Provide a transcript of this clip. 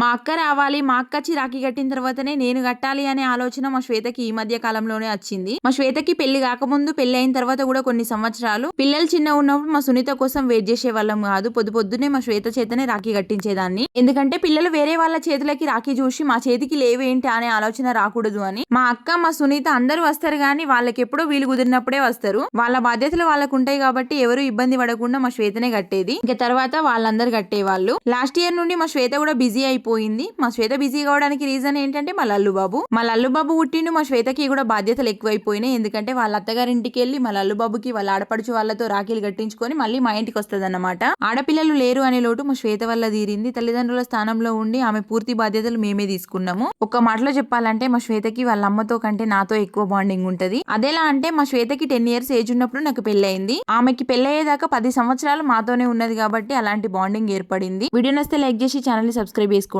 మా అక్క రావాలి మా అక్క వచ్చి రాఖీ కట్టిన తర్వాతనే నేను కట్టాలి అనే ఆలోచన మా శ్వేతకి ఈ మధ్య కాలంలోనే వచ్చింది. మా శ్వేతకి పెళ్ళి కాకముందు పెళ్ళి అయిన తర్వాత కూడా కొన్ని సంవత్సరాలు పిల్లలు చిన్న ఉన్నప్పుడు మా సునీత కోసం వెయిట్ చేసే వాళ్ళం కాదు. పొద్దు పొద్దునే మా శ్వేత చేతనే రాఖీ కట్టించేదాన్ని. ఎందుకంటే పిల్లలు వేరే వాళ్ళ చేతులకి రాఖీ చూసి మా చేతికి లేవేంటి అనే ఆలోచన రాకూడదు అని. మా అక్క మా సునీత అందరూ వస్తారు కానీ వాళ్ళకి ఎప్పుడో వీలు కుదిరినప్పుడే వస్తారు. వాళ్ళ బాధ్యతలు వాళ్ళకు ఉంటాయి కాబట్టి ఎవరు ఇబ్బంది పడకుండా మా శ్వేతనే కట్టేది. ఇంకా తర్వాత వాళ్ళందరూ కట్టేవాళ్ళు. లాస్ట్ ఇయర్ నుండి మా శ్వేత కూడా బిజీ అయిపోయింది మా శ్వేత బిజీ కావడానికి రీజన్ ఏంటంటే మా లల్లుబాబు. మా లల్లుబాబు పుట్టిండు మా శ్వేతకి కూడా బాధ్యతలు ఎక్కువైపోయినాయి. ఎందుకంటే వాళ్ళ అత్తగారింటికి వెళ్ళి మా లల్లుబాబుకి వాళ్ళ ఆడపడుచు వాళ్ళతో రాఖీలు కట్టించుకొని మళ్ళీ మా ఇంటికి వస్తుంది ఆడపిల్లలు లేరు అనే లోటు మా శ్వేత వల్ల తీరింది. తల్లిదండ్రుల స్థానంలో ఉండి ఆమె పూర్తి బాధ్యతలు మేమే తీసుకున్నాము. ఒక మాటలో చెప్పాలంటే మా శ్వేతకి వాళ్ళ అమ్మతో కంటే నాతో ఎక్కువ బాండింగ్ ఉంటది. అదేలా అంటే మా శ్వేతకి టెన్ ఇయర్స్ ఏజ్ ఉన్నప్పుడు నాకు పెళ్ళయింది. ఆమెకి పెళ్ళయ్యేదాకా పది సంవత్సరాలు మాతోనే ఉన్నది కాబట్టి అలాంటి బాండింగ్ ఏర్పడింది. వీడియో నస్తే లైక్ చేసి ఛానల్ సబ్స్క్రైబ్ చేసుకోండి.